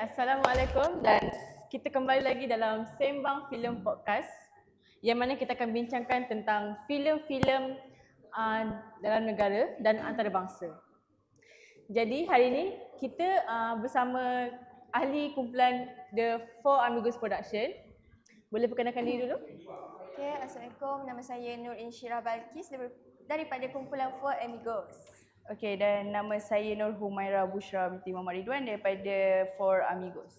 Assalamualaikum dan kita kembali lagi dalam Sembang Film Podcast yang mana kita akan bincangkan tentang filem-filem uh, dalam negara dan antarabangsa. Jadi hari ini kita uh, bersama ahli kumpulan The Four Amigos Production. Boleh perkenalkan diri dulu? Okay, Assalamualaikum. Nama saya Nur Insyirah Balkis dar- daripada kumpulan Four Amigos. Okey dan nama saya Nur Humaira Bushra binti Muhammad Ridwan daripada Four Amigos.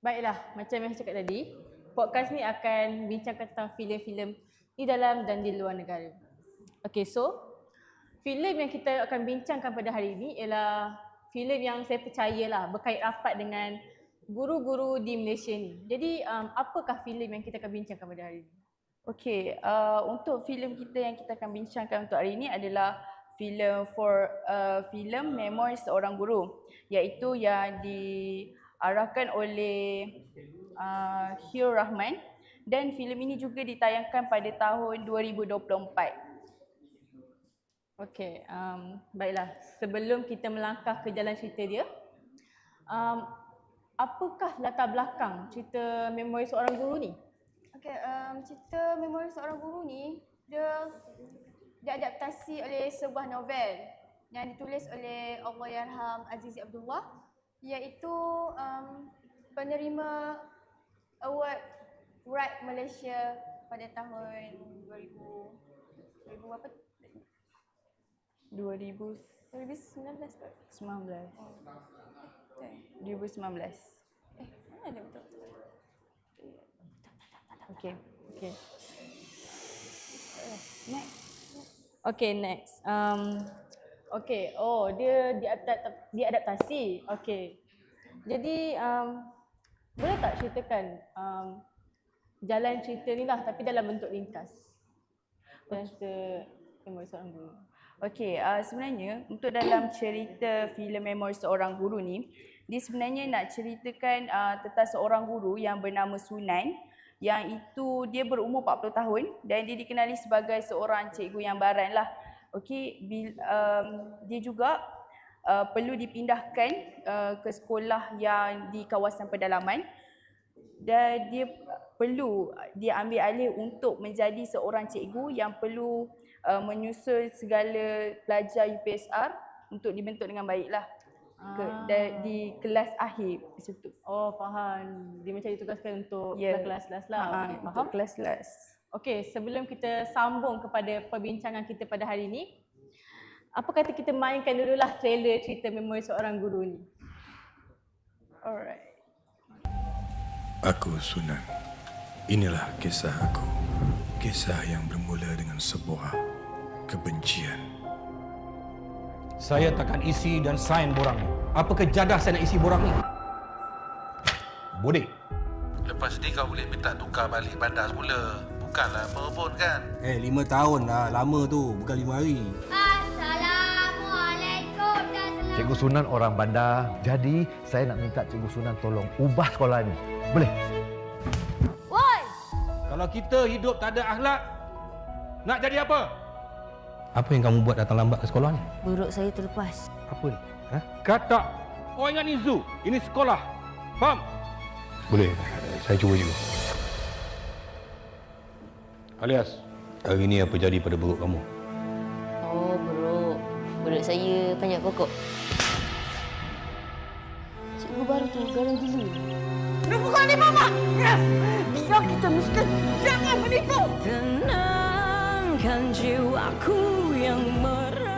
Baiklah, macam yang saya cakap tadi, podcast ni akan bincangkan tentang filem-filem di dalam dan di luar negara. Okay, so filem yang kita akan bincangkan pada hari ini ialah filem yang saya percayalah berkait rapat dengan guru-guru di Malaysia ni. Jadi, um, apakah filem yang kita akan bincangkan pada hari ini? Okey, uh, untuk filem kita yang kita akan bincangkan untuk hari ini adalah filem for uh, filem Memori Seorang Guru iaitu yang diarahkan oleh uh, Hiro Rahman dan filem ini juga ditayangkan pada tahun 2024. Okey, um, baiklah. Sebelum kita melangkah ke jalan cerita dia, um, apakah latar belakang cerita memori seorang guru ni? Okay, um, cerita Memori Seorang Guru ni dia diadaptasi oleh sebuah novel yang ditulis oleh Allahyarham Azizi Abdullah iaitu um, penerima award Write Malaysia pada tahun 2000 2000 berapa? 2019. 2019 kot. 2019. Eh, mana ada betul? Okey. Okey. Next. Okey, next. Um, okey, oh dia diadapt- diadaptasi. Okey. Jadi um, boleh tak ceritakan um, jalan cerita ni lah tapi dalam bentuk ringkas. Dalam cerita memori seorang guru. Okey, uh, sebenarnya untuk dalam cerita filem Memori Seorang Guru ni, dia sebenarnya nak ceritakan uh, tentang seorang guru yang bernama Sunan yang itu dia berumur 40 tahun dan dia dikenali sebagai seorang cikgu yang baran lah. Okey, um, dia juga uh, perlu dipindahkan uh, ke sekolah yang di kawasan pedalaman dan dia perlu dia ambil alih untuk menjadi seorang cikgu yang perlu uh, menyusul segala pelajar UPSR untuk dibentuk dengan baiklah ke, Ah. da, di kelas akhir macam tu. Oh, faham. Dia macam ditugaskan untuk Ya. kelas-kelas lah. Ha, Okay, untuk faham? kelas-kelas. Okey, sebelum kita sambung kepada perbincangan kita pada hari ini, apa kata kita mainkan dululah trailer cerita memori seorang guru ni. Alright. Aku Sunan. Inilah kisah aku. Kisah yang bermula dengan sebuah kebencian. Saya takkan isi dan sign borang ni. Apa kejadah saya nak isi borang ni? Bodek. Lepas ni kau boleh minta tukar balik bandar semula. Bukanlah merebut kan? Eh, lima tahun lah. Lama tu. Bukan lima hari. Assalamualaikum dan selamat Cikgu Sunan orang bandar. Jadi saya nak minta Cikgu Sunan tolong ubah sekolah ni. Boleh? Woi, Kalau kita hidup tak ada akhlak, nak jadi apa? Apa yang kamu buat datang lambat ke sekolah ni? buruk saya terlepas. Apa ni? Ha? Kata. Oh ingat ni zoo. Ini sekolah. Faham? Boleh. Saya cuba juga. Alias, hari ni apa jadi pada buruk kamu? Oh, buruk. Buruk saya banyak pokok. Cikgu baru tu garang gila.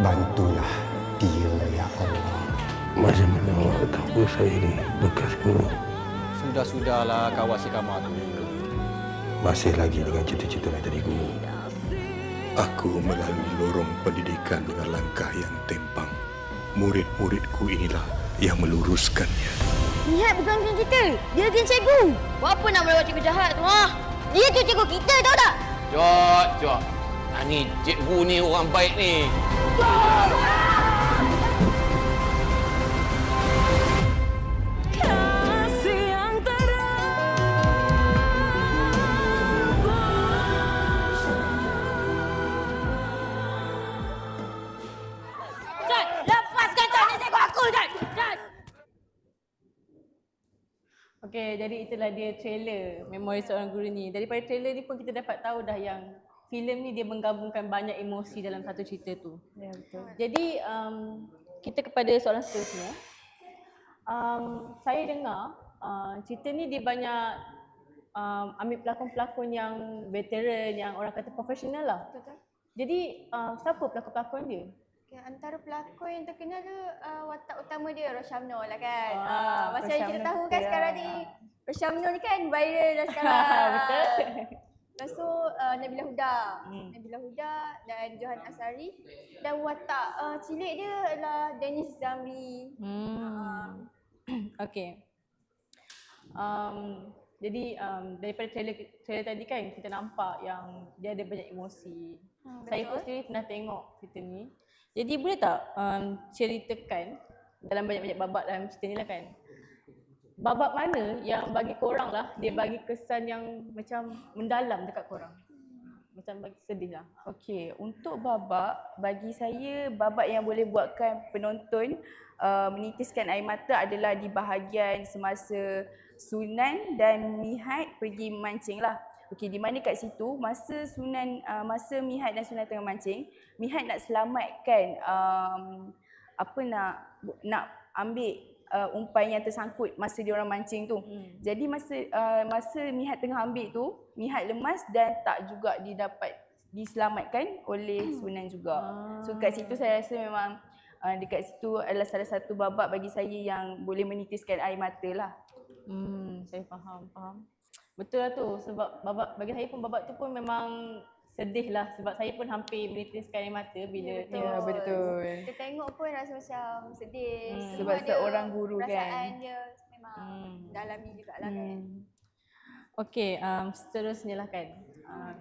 Bantulah dia, ya Allah. Macam mana awak tahu saya ni bekas guru? Sudah-sudahlah kawasi kamu tu. Masih lagi dengan cita-cita nak jadi guru. Aku melalui lorong pendidikan dengan langkah yang tempang. Murid-muridku inilah yang meluruskannya. Nihat bukan geng kita. Dia geng cikgu. Buat apa nak melawat cikgu jahat tu, ha? Dia tu cikgu kita, tahu tak? Jom, jom. Ah, ni cikgu ni orang baik ni. Jad. Okay, jadi itulah dia trailer Memori Seorang Guru ni. Daripada trailer ni pun kita dapat tahu dah yang filem ni dia menggabungkan banyak emosi dalam satu cerita tu. Ya betul. Jadi um, kita kepada soalan seterusnya. Um, saya dengar uh, cerita ni dia banyak um, ambil pelakon-pelakon yang veteran, yang orang kata profesional lah. Betul. Jadi uh, siapa pelakon-pelakon dia? Okay, antara pelakon yang terkenal tu uh, watak utama dia Roshamno lah kan. Ah, Ah, macam yang kita tahu kan sekarang ni Roshamno ni kan viral dah sekarang. Betul. Lepas tu uh, Nabila Huda. Hmm. Nabila Huda dan Johan Asari. Dan watak uh, cilik dia adalah Dennis Zamri. Hmm. okay. Um, jadi um, daripada trailer, trailer tadi kan kita nampak yang dia ada banyak emosi. Hmm, Saya pun sendiri pernah tengok cerita ni. Jadi boleh tak um, ceritakan dalam banyak-banyak babak dalam cerita ni lah kan. Babak mana yang bagi korang lah dia bagi kesan yang macam mendalam dekat korang. Macam bagi sedih lah. Okey, untuk babak bagi saya babak yang boleh buatkan penonton uh, menitiskan air mata adalah di bahagian semasa Sunan dan Mihat pergi mancing lah. Okey, di mana kat situ masa Sunan uh, masa Mihat dan Sunan tengah mancing, Mihat nak selamatkan um, apa nak nak ambil uh, umpan yang tersangkut masa dia orang mancing tu. Hmm. Jadi masa uh, masa Mihat tengah ambil tu, Mihat lemas dan tak juga didapat diselamatkan oleh Sunan juga. So kat situ saya rasa memang uh, dekat situ adalah salah satu babak bagi saya yang boleh menitiskan air mata lah. Hmm, saya faham, faham. Betul lah tu sebab babak bagi saya pun babak tu pun memang sedih lah sebab saya pun hampir menitiskan air mata bila Ya, betul. Kita tengok pun rasa macam sedih. Hmm. Sebab ada seorang guru kan. perasaan dia memang Hmm. dalami jugalah kan. Hmm. Okey, um, seterusnya lah kan. Um,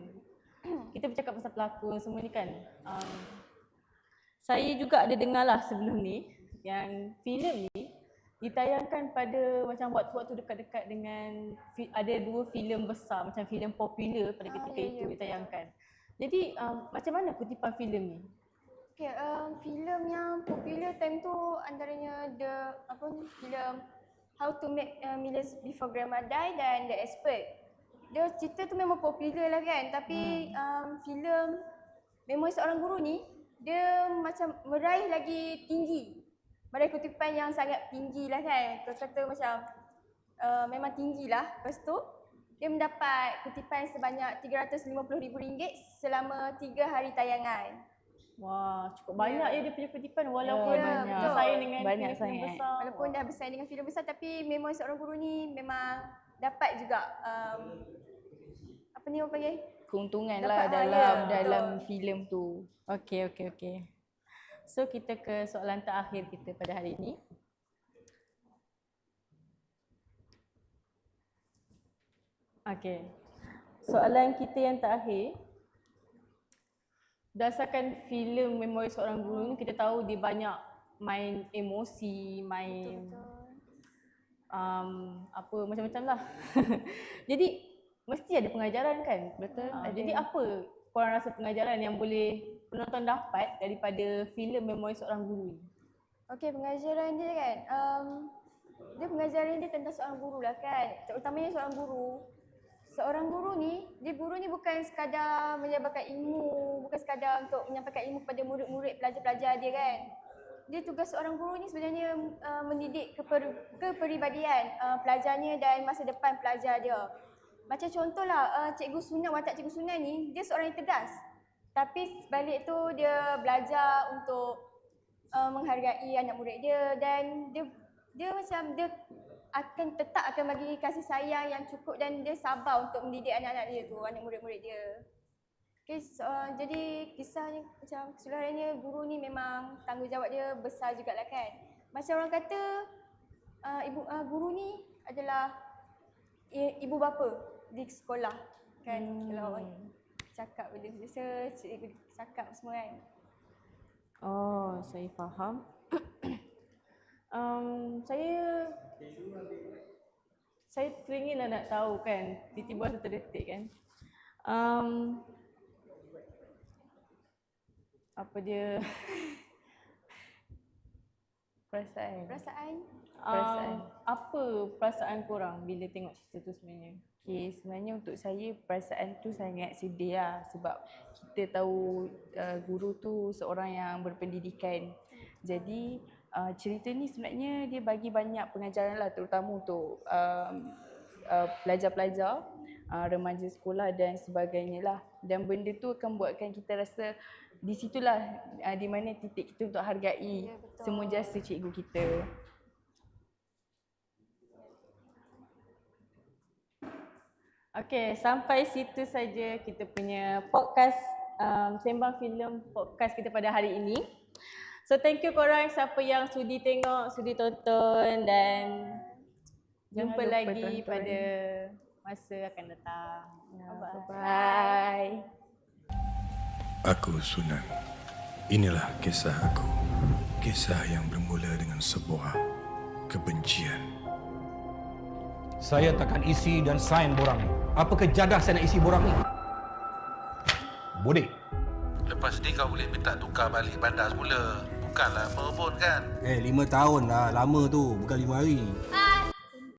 kita bercakap pasal pelakon semua ni kan. Um, saya juga ada dengar lah sebelum ni yang filem ni ditayangkan pada macam waktu-waktu dekat-dekat dengan ada dua filem besar macam filem popular pada Ah, ketika ya, ya, itu betul. Jadi um, macam mana kutipan filem ni? Okay, um, filem yang popular time tu antaranya the apa ni filem How to Make uh, Millions Before Grandma Die dan The Expert. Dia cerita tu memang popular lah kan tapi um, filem Memori Seorang Guru ni dia macam meraih lagi tinggi. Meraih kutipan yang sangat tinggi lah kan. Kau kata macam uh, memang tinggi lah. Lepas tu dia mendapat kutipan sebanyak RM350,000 selama 3 hari tayangan. Wah, cukup banyak ya dia punya kutipan Ya, walaupun banyak. bersaing dengan Banyak sangat. besar. Walaupun dah bersaing dengan filem besar tapi memori seorang guru ni memang dapat juga um, apa ni orang panggil? Keuntungan Dapat lah dalam ya, dalam betul. filem tu. Okey, okey, okey. So kita ke soalan terakhir kita pada hari ini. Okey. Soalan kita yang terakhir. Berdasarkan filem Memori Seorang Guru ni kita tahu dia banyak main emosi, main um, apa macam-macam lah. jadi mesti ada pengajaran kan? Betul, ada. jadi apa korang rasa pengajaran yang boleh penonton dapat daripada filem Memori Seorang Guru ni? Okey, pengajaran dia kan. Um, dia pengajaran dia tentang seorang guru lah kan. Terutamanya seorang guru. Seorang guru ni, dia guru ni bukan sekadar menyampaikan ilmu, bukan sekadar untuk menyampaikan ilmu kepada murid-murid pelajar-pelajar dia kan. Dia tugas seorang guru ni sebenarnya uh, mendidik keper, kepribadian uh, pelajarnya dan masa depan pelajar dia. Macam contohlah uh, Cikgu Sunan, watak Cikgu Sunan ni, dia seorang yang tegas. Tapi sebalik tu dia belajar untuk uh, menghargai anak murid dia dan dia dia macam dia akan tetap akan bagi kasih sayang yang cukup dan dia sabar untuk mendidik anak-anak dia tu, anak murid-murid dia. Okay, so, uh, jadi kisahnya macam keseluruhannya guru ni memang tanggungjawab dia besar jugalah kan. Macam orang kata uh, ibu uh, guru ni adalah ibu bapa di sekolah kan hmm. kalau orang cakap benda biasa cikgu cakap semua kan. Oh, saya faham. Um, saya saya teringinlah nak tahu kan, tiba-tiba rasa terdetik kan. Um, apa dia Perasaan. Perasaan? Perasaan. Um, apa perasaan korang bila tengok cerita tu sebenarnya? Okay, sebenarnya untuk saya perasaan tu sangat sedih lah sebab kita tahu uh, guru tu seorang yang berpendidikan. Jadi uh, cerita ni sebenarnya dia bagi banyak pengajaran lah terutama untuk um, uh, pelajar-pelajar, uh, remaja sekolah dan sebagainya lah. Dan benda tu akan buatkan kita rasa di situlah uh, di mana titik kita untuk hargai Ya, betul. semua jasa cikgu kita. Okay, sampai situ saja kita punya podcast um, Sembang Filem podcast kita pada hari ini. So thank you korang siapa yang sudi tengok, sudi tonton dan Jangan jumpa lupa lagi tonton. pada masa akan datang. Ya, Bye-bye. Bye. Aku Sunan. Inilah kisah aku. Kisah yang bermula dengan sebuah kebencian. Saya takkan isi dan sign borang ni. Apa kejadah saya nak isi borang ni? Bodek. Lepas ni kau boleh minta tukar balik bandar semula. Bukanlah pun kan? Eh, lima tahun lah. Lama tu. Bukan lima hari. Hai,